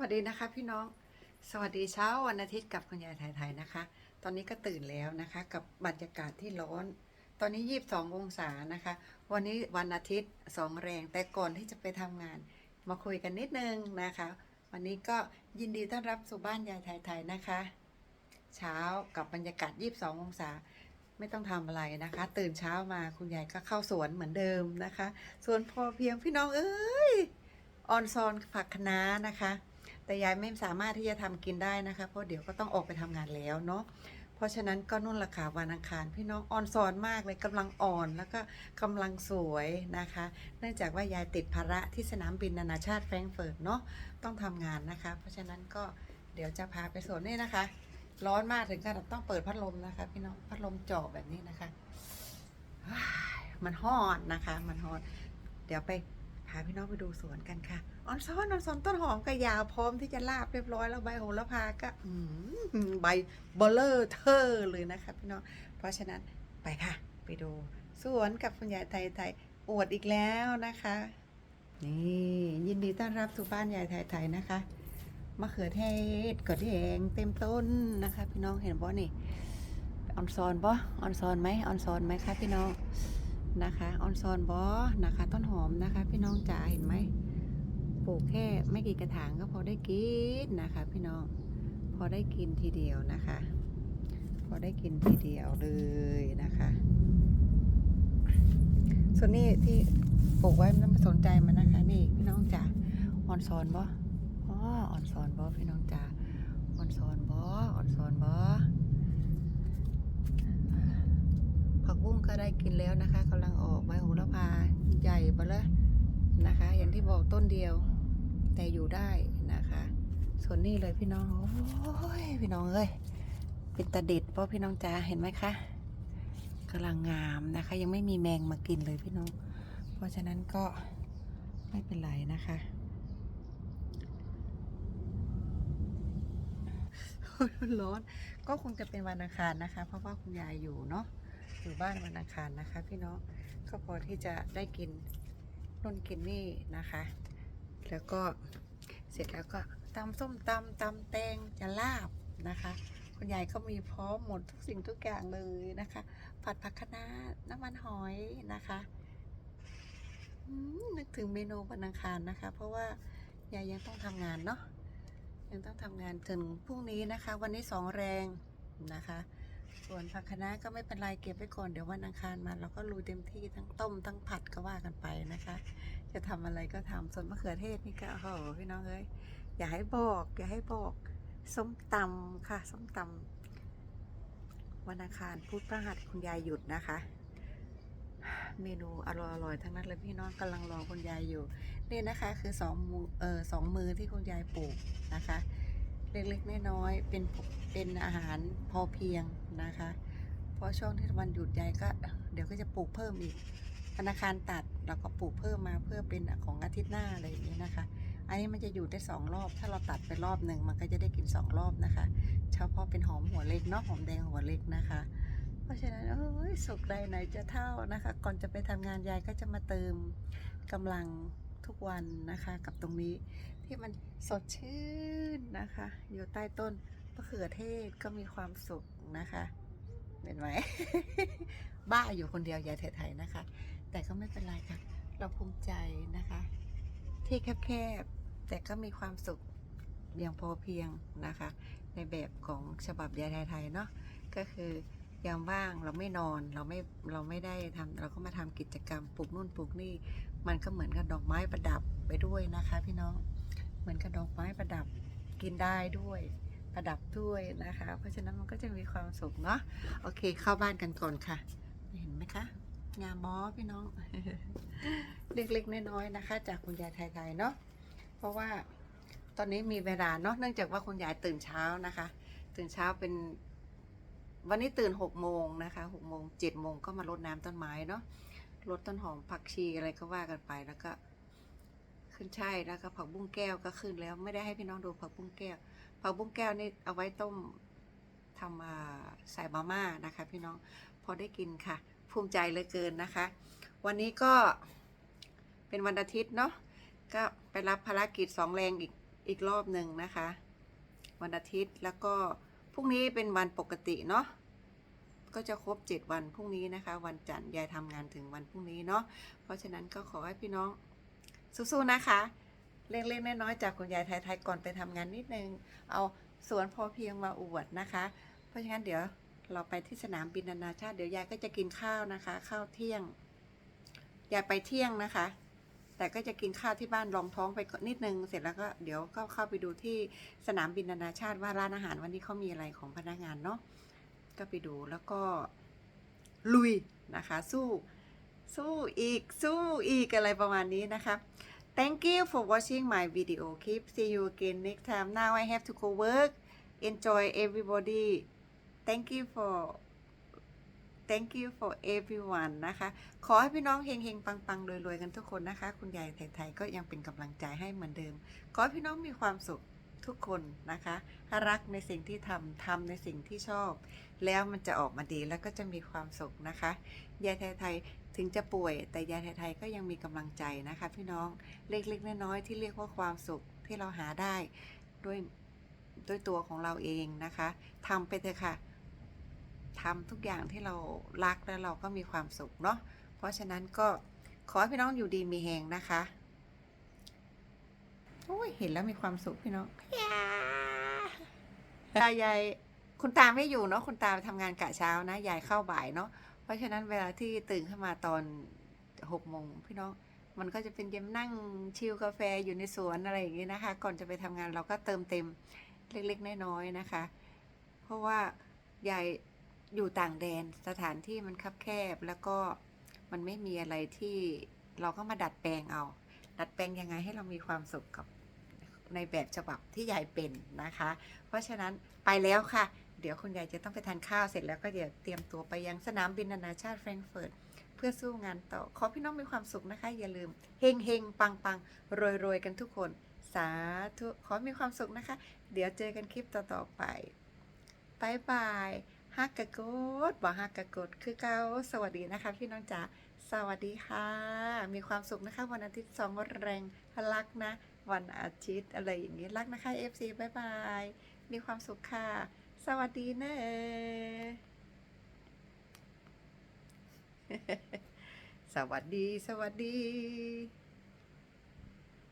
วัสดีนะคะพี่น้องสวัสดีเช้าวันอาทิตย์กับคุณยายไทยๆนะคะ ตอนนี้ก็ตื่นแล้วนะคะ กับบรรยากาศที่ร้อน ตอนนี้22ององศานะคะ วันนี้วันอาทิตย์สองแรง แต่ก่อนที่จะไปทำงาน มาคุยกันนิดนึงนะคะ วันนี้ก็ยินดีต้อนรับสู่บ้านยายไทยๆนะคะ เช้ากับบรรยากาศ22ององศาไม่ต้องทำอะไรนะคะ ตื่นเช้ามาคุณยายก็เข้าสวนเหมือนเดิมนะคะสวนพอเพียงพี่น้องเอ้ยออนซอนผักคะน้านะคะ แต่ยายไม่สามารถที่จะทำกินได้นะคะเพราะเดี๋ยวก็ต้องออกไปทำงานแล้วเนาะเพราะฉะนั้นก็นุ่นราคาวันอังคาร พี่น้องอ่อนซอนมากเลยกำลังอ่อนแล้วก็กำลังสวยนะคะ เนื่องจากว่ายายติดภาระที่สนามบินนานาชาติแฟรงเฟิร์ตเนาะต้องทำงานนะคะ เพราะฉะนั้นก็เดี๋ยวจะพาไปสวนนี่นะคะ ร้อนมากถึงขนาดต้องเปิดพัดลมนะคะ พี่น้องพัดลมจาะแบบนี้นะคะ มันฮอดนะคะ มันฮอดเดี๋ยวไปาพี่น้องไปดูสวนกันค่ะออนซ้อนออนซ้อนต้นหอมก็ยาวพร้อมที่จะลาบเรียบร้อยแล้วใบโหระพาก็ใบเบลเลอร์เทอร์เลยนะคะพี่น้องเพราะฉะนั้นไปค่ะ ไปดูสวนกับคุณยายไทยไทยอวดอีกแล้วนะคะ นี่ยินดีต้อนรับสู่บ้านยายไทยไทยนะคะมะเขือเทศกระแดงเต็มต้นนะคะ พี่น้องเห็นบ่นี่ออนซอนบ่ออนซอนไหมออนซอนไหมคะพี่น้องนะคะออนซอนบอนะคะ ต้นหอมนะคะ พี่น้องจ๋าเห็นไหมป ลูกแค่ไม่กี่กระถางก็พอได้กินนะคะ พี่น้อง พอได้กินทีเดียวนะคะ พอได้กินทีเดียวเลยนะคะ ส่วนนี้ที่ปลูกไว้ม่ต้องสนใจมันนะคะ นี่พี่น้องจ๋าออนซอนบออ๋อออนซอนบอพี่น้องจ๋าออนซอนบอออนซอนบอผักบุ้งก็ได้กินแล้วนะคะกำลังออกใบโหระพาใหญ่ไปเลยนะคะ อย่างที่บอกต้นเดียว แต่อยู่ได้นะคะ ส่วนนี้เลยพี่น้องโอ้ยพี่น้องเอ้ยเป็นตะเด็ดเพราะพี่น้องจ๋าเห็นไหมคะกำลังงามนะคะ ยังไม่มีแมงมากินเลยพี่น้อง เพราะฉะนั้นก็ไม่เป็นไรนะคะร้อนก็คงจะเป็นวันอังคารนะคะ เพราะว่าคุณยายอยู่เนาะอยู่บ้านวันอังคารนะคะ พี่น้องก็พอที่จะได้กินนุ่นกินนี่นะคะ แล้วก็เสร็จแล้วก็ตำส้มตำตำแตงจะลาบนะคะ คุณยายก็มีพร้อมหมดทุกสิ่งทุกอย่างเลยนะคะ ผัดผักคะน้าน้ำมันหอยนะคะนึกถึงเมนูวันอังคารนะคะ เพราะว่ายายยังต้องทำงานเนาะยังต้องทำงานถึงพรุ่งนี้นะคะ วันนี้สองแรงนะคะ ส่วนผักคะน้าก็ไม่เป็นไรเก็บไว้ก่อนเดี๋ยววันอังคารมาเราก็ลุยเต็มที่ทั้งต้มทั้งผัดก็ว่ากันไปนะคะ จะทำอะไรก็ทำส่วนมะเขือเทศนี่ก็โอ้โหพี่น้องเอ้ยอย่าให้บอก อย่าให้บอกส้มตำค่ะส้มตำวันอังคารพุธพฤหัสคุณยายหยุดนะคะ เมนูอร่อยๆทั้งนั้นเลยพี่น้องกำลังรอคุณยายอยู่นี่นะคะ คือสองมือเออสองมือที่คุณยายปลูกนะคะ เล็กๆน้อยๆเป็นเป็นอาหารพอเพียงนะคะ เพราะช่วงที่วันหยุดยายก็ เดี๋ยวก็จะปลูกเพิ่มอีกธนาคารตัดเราก็ปลูกเพิ่มมาเพื่อเป็นของอาทิตย์หน้าอะไรอย่างนี้นะคะ อันนี้มันจะอยู่ได้สองรอบ ถ้าเราตัดไปรอบหนึ่งมันก็จะได้กินสองรอบนะคะเฉพาะเป็นหอมหัวเล็กเนาะหอมแดงหัวเล็กนะคะ เพราะฉะนั้นเอ้ยสุกใดไหนจะเท่านะคะ ก่อนจะไปทำงานยายก็จะมาเติมกำลังทุกวันนะคะ กับตรงนี้ ที่มันสดชื่นนะคะ อยู่ใต้ต้นมะเขือเทศก็มีความสุขนะคะ เห็นไหม บ้าอยู่คนเดียวยายไทยๆนะคะ แต่ก็ไม่เป็นไรค่ะ เราภูมิใจนะคะ ที่แคบๆ แต่ก็มีความสุขอย่างพอเพียงนะคะ ในแบบของฉบับยายไทยๆเนาะก็คือยามว่างเราไม่นอนเราไม่เราไม่ได้ทำเราก็มาทำกิจกรรมปลูกนู่นปลูกนี่ มันก็เหมือนกับดอกไม้ประดับไปด้วยนะคะ พี่น้อง เหมือนกับดอกไม้ประดับกินได้ด้วยประดับด้วยนะคะ เพราะฉะนั้นมันก็จะมีความสุขเนาะโอเค เข้าบ้านกันก่อนค่ะ เห็นไหมคะงามบอพี่น้อง เล็กๆน้อยๆนะคะ จากคุณยายไทยๆเนาะเพราะว่าตอนนี้มีเวลาเนาะเนื่องจากว่าคุณยายตื่นเช้านะคะ ตื่นเช้าเป็น วันนี้ตื่นหกโมงนะคะหกโมงเจ็ดโมงก็มารดน้ำต้นไม้เนาะรดต้นหอมผักชีอะไรก็ว่ากันไปแล้วก็ ขึ้นช่ายแล้วก็ผักบุ้งแก้วก็ขึ้นแล้วไม่ได้ให้พี่น้องดูผักบุ้งแก้ว ผักบุ้งแก้วนี่เอาไว้ต้มทำใส่มาม่านะคะ พี่น้องพอได้กินค่ะ ภูมิใจเลือเกินนะคะ วันนี้ก็เป็นวันอาทิตย์เนาะก็ไปรับภารกิจสองแรงอีกอีกรอบหนึ่งนะคะ วันอาทิตย์แล้วก็พรุ่งนี้เป็นวันปกติเนาะก็จะครบ 7 วันพรุ่งนี้นะคะ วันจันทร์ยายทำงานถึงวันพรุ่งนี้เนาะเพราะฉะนั้นก็ขอให้พี่น้อง สู้ๆนะคะ เล็กๆน้อยๆจากคุณยายไทยๆก่อนไปทำงานนิดนึง เอาสวนพอเพียงมาอวดนะคะ เพราะฉะนั้นเดี๋ยวเราไปที่สนามบินนานาชาติ เดี๋ยวยายก็จะกินข้าวนะคะ ข้าวเที่ยง ยายไปเที่ยงนะคะ แต่ก็จะกินข้าวที่บ้านรองท้องไปนนิดนึง เสร็จแล้วก็เดี๋ยวก็เข้าไปดูที่สนามบินนานาชาติว่าร้านอาหารวันนี้เขามีอะไรของพนักงานเนาะ ก็ไปดูแล้วก็ลุยนะคะ สู้ สู้อีก สู้อีกอะไรประมาณนี้นะคะ Thank you for watching my video. Keep see you again next time. Now I have to go work. Enjoy everybody. Thank you for Thank you for everyone นะคะ ขอให้พี่น้องเฮงเฮงปังปังรวยรวยกันทุกคนนะคะ คุณยายไทยๆก็ยังเป็นกำลังใจให้เหมือนเดิม ขอให้พี่น้องมีความสุข ทุกคนนะคะรักในสิ่งที่ทำทำในสิ่งที่ชอบ แล้วมันจะออกมาดีแล้วก็จะมีความสุขนะคะยายไทยๆถึงจะป่วย แต่ยายไทยๆก็ยังมีกำลังใจนะคะ พี่น้องเล็กๆน้อยๆที่เรียกว่าความสุขที่เราหาได้ด้วยด้วยตัวของเราเองนะคะทำไปเถอะค่ะทำทุกอย่างที่เรารักแล้วเราก็มีความสุขเนาะเพราะฉะนั้นก็ขอให้พี่น้องอยู่ดีมีแหงนะคะ โอ้ยเห็นแล้วมีความสุขพี่น้องยายายคุณตาไม่อยู่เนาะคุณตาไปทำงานกะเช้านะยายเข้าบ่ายเนาะเพราะฉะนั้นเวลาที่ตื่นขึ้นมาตอนหกโมงพี่น้องมันก็จะเป็นเย็นนั่งชิลกาแฟอยู่ในสวนอะไรอย่างนี้นะคะ ก่อนจะไปทำงานเราก็เติมเต็มเล็กๆน้อยๆนะคะ เพราะว่ายายอยู่ต่างแดนสถานที่มันคับแคบ แล้วก็มันไม่มีอะไรที่เราก็มาดัดแปลงเอา ดัดแปลงยังไงให้เรามีความสุขกับ ในแบบฉบับที่ยายเป็นนะคะ เพราะฉะนั้นไปแล้วค่ะ เดี๋ยวคุณยายจะต้องไปทานข้าวเสร็จแล้วก็เดี๋ยวเตรียมตัวไปยังสนามบินนานาชาติแฟรงก์เฟิร์ตเพื่อสู้งานต่อ ขอพี่น้องมีความสุขนะคะ อย่าลืมเฮงเฮงปังปังรวยรวยกันทุกคน สาธุขอมีความสุขนะคะ เดี๋ยวเจอกันคลิปต่อๆไปบายบายฮักกะโกดบอกฮักกะโกดคือเกาสวัสดีนะคะ พี่น้องจ๋าสวัสดีค่ะ มีความสุขนะคะ วันอาทิตย์สองแรงรักนะ วันอาทิตย์อะไรอย่างนี้ รักนะคะ FC บายบาย มีความสุขค่ะ สวัสดีเนอะสวัสดี สวัสดี